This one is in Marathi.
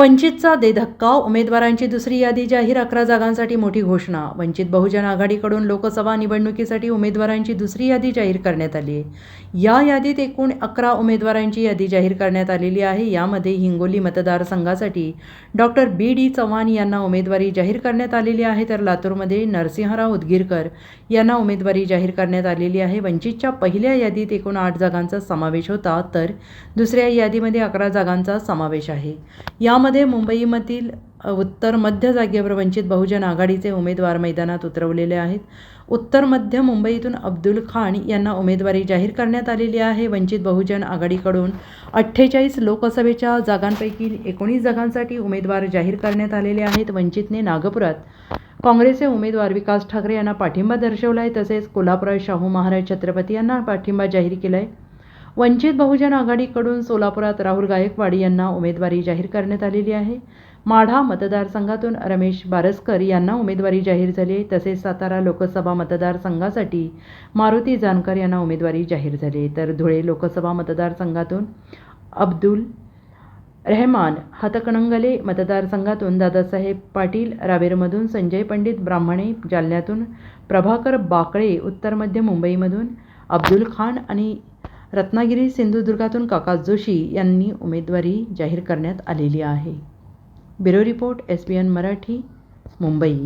वंचितचा दे धक्का उमेदवारांची दुसरी यादी जाहीर अकरा जागांसाठी मोठी घोषणा. वंचित बहुजन आघाडीकडून लोकसभा निवडणुकीसाठी उमेदवारांची दुसरी यादी जाहीर करण्यात आली आहे. या यादीत एकूण अकरा उमेदवारांची यादी जाहीर करण्यात आलेली आहे. यामध्ये हिंगोली मतदारसंघासाठी डॉक्टर बी. डी. चव्हाण यांना उमेदवारी जाहीर करण्यात आलेली आहे तर लातूरमध्ये नरसिंहराव उदगीरकर यांना उमेदवारी जाहीर करण्यात आलेली आहे. वंचितच्या पहिल्या यादीत एकूण आठ जागांचा समावेश होता तर दुसऱ्या यादीमध्ये अकरा जागांचा समावेश आहे. यामध्ये मुंबईमधील उत्तर मध्य जागेवर वंचित बहुजन आघाडीचे उमेदवार मैदानात उतरवलेले आहेत. उत्तर मध्य मुंबईतून अब्दुल खान यांना उमेदवारी जाहीर करण्यात आलेली आहे. वंचित बहुजन आघाडीकडून अठ्ठेचाळीस लोकसभेच्या जागांपैकी एकोणीस जागांसाठी उमेदवार जाहीर करण्यात आलेले आहेत. वंचितने नागपुरात काँग्रेसचे उमेदवार विकास ठाकरे यांना पाठिंबा दर्शवला आहे तसेच कोल्हापुरात शाहू महाराज छत्रपती यांना पाठिंबा जाहीर केला आहे वंचित बहुजन आघाडीकडून सोलापुरात राहुल गायकवाड यांना उमेदवारी जाहीर करण्यात आलेली आहे. माढा मतदारसंघातून रमेश बारसकर यांना उमेदवारी जाहीर झाली आहे. तसेच सातारा लोकसभा मतदारसंघासाठी मारुती जानकर यांना उमेदवारी जाहीर झाली आहे. तर धुळे लोकसभा मतदारसंघातून अब्दुल रहमान हातकणंगले मतदारसंघातून दादासाहेब पाटील रावेरमधून संजय पंडित ब्राह्मणे जालन्यातून प्रभाकर बाकळे उत्तर मध्य मुंबईमधून अब्दुल खान आणि रत्नागिरी सिंधुदुर्गातून काका जोशी यांनी उमेदवारी जाहीर करण्यात आलेली आहे. Bureau report S B N Marathi Mumbai.